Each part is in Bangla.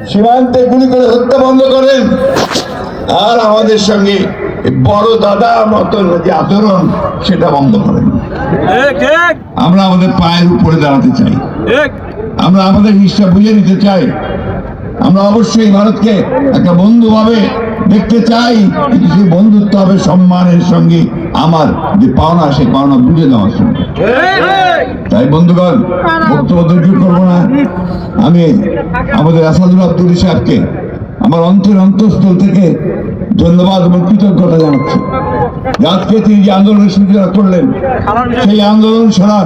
সীমান্তে গুলি করে হত্যা বন্ধ করেন। আর আমাদের সঙ্গে বড় দাদা মতন যে আচরণ সেটা বন্ধ করেন। আমরা আমাদের পায়ের উপরে দাঁড়াতে চাই। আমরা আমাদের হিসাব বুঝে নিতে চাই। আমরা অবশ্যই ভারতকে একটা বন্ধু ভাবে দেখতে চাই। কিন্তু সেই বন্ধুত্ব হবে সম্মানের সঙ্গে। আমার যে পাওনা, সেই পাওনা বুঝে দেওয়ার সঙ্গে তাই বন্ধুগণ, বক্তব্য করব না। আমি আমাদের আসাদুল আব্দুল সাহেবকে আমার অন্তর অন্তঃস্থল থেকে ধন্যবাদ এবং কৃতজ্ঞতা জানাচ্ছি। আজকে তিনি যে আন্দোলনের সূচনা করলেন, সেই আন্দোলন সারা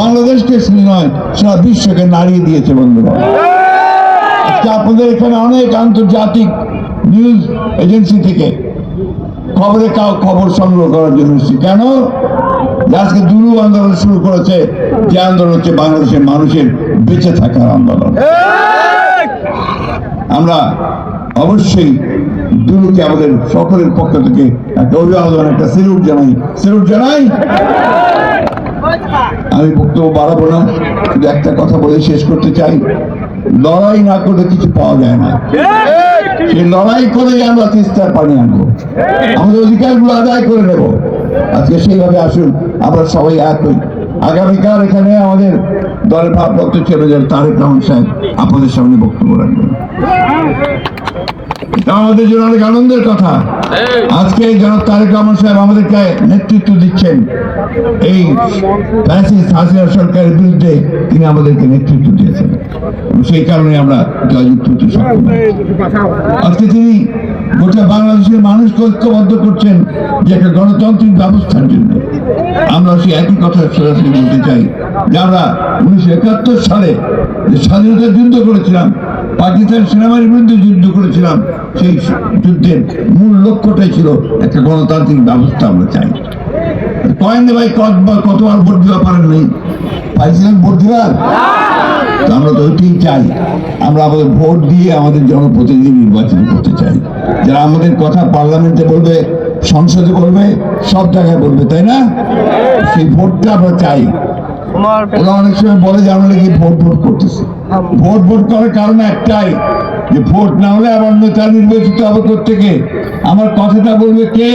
বাংলাদেশকে শুধু নয়, সারা বিশ্বকে নাড়িয়ে দিয়েছে বন্ধুরা আজকে আপনাদের এখানে অনেক আন্তর্জাতিক নিউজ এজেন্সি থেকে খবরে কাউ খবর সংগ্রহ করার জন্য এসেছি? কেন? আজকে দুরু আন্দোলন শুরু করেছে, যে আন্দোলন হচ্ছে বাংলাদেশের মানুষের বেঁচে থাকার আন্দোলন। আমরা অবশ্যই দুরুকে আমাদের সকলের পক্ষ থেকে একটা অভিবাদন একটা সেলুট জানাই। সেলুট জানাই? বক্তব্য বাড়াবো না। শুধু একটা কথা বলে শেষ করতে চাই। লড়াই না করলে কিছু পাওয়া যায় না। সেই লড়াই করেই আমরা তিস্তার পানি আনব। আমাদের অধিকারগুলো আদায় করে নেব। আজকে সেইভাবে আসুন, আমরা সবাই এক হই। আগামীকাল এখানে আমাদের দলের ভারপ্রাপ্ত চেয়ারম্যান তারেক রহমান সাহেব আপনাদের সামনে বক্তব্য রাখবেন। এটা আমাদের জন্য অনেক আনন্দের কথা। আজকে যেন তারেক রহমান সাহেব আমাদেরকে নেতৃত্ব দিচ্ছেন। এই হাসিনা সরকারের বিরুদ্ধে তিনি আমাদেরকে নেতৃত্ব দিয়েছেন। সেই কারণে আমরা জয়যুক্ত আজকে তিনি গোটা বাংলাদেশের মানুষকে ঐক্যবদ্ধ করছেন যে একটা গণতান্ত্রিক ব্যবস্থার জন্য। আমরা সেই একই কথা সরাসরি বলতে চাই যে আমরা উনিশশো একাত্তর সালে যে স্বাধীনতার যুদ্ধ করেছিলাম, পাকিস্তান সেনাবাহিনীর বিরুদ্ধে যুদ্ধ করেছিলাম, সেই যুদ্ধের মূল লক্ষ্যটাই ছিল একটা গণতান্ত্রিক ব্যবস্থা আমরা চাই। কয়েন ভাই কতবার ভোট দিতে পারেন নাই? পাইছিলেন ভোট তো আমরা তো ওইটাই চাই। আমরা আমাদের ভোট দিয়ে আমাদের জনপ্রতিনিধি নির্বাচন করতে চাই। যারা আমাদের কথা পার্লামেন্টে বলবে, সংসদে বলবে, সব জায়গায় বলবে, তাই না? সেই ভোটটা আমরা চাই। ওরা অনেক সময় বলে যে আমরা নাকি ভোট ভোট করতেছি। ভোট ভোট করার কারণ একটাই, যে ভোট না হলে আবার নেতা নির্বাচিত হবে থেকে আমার কথাটা বলবে কে?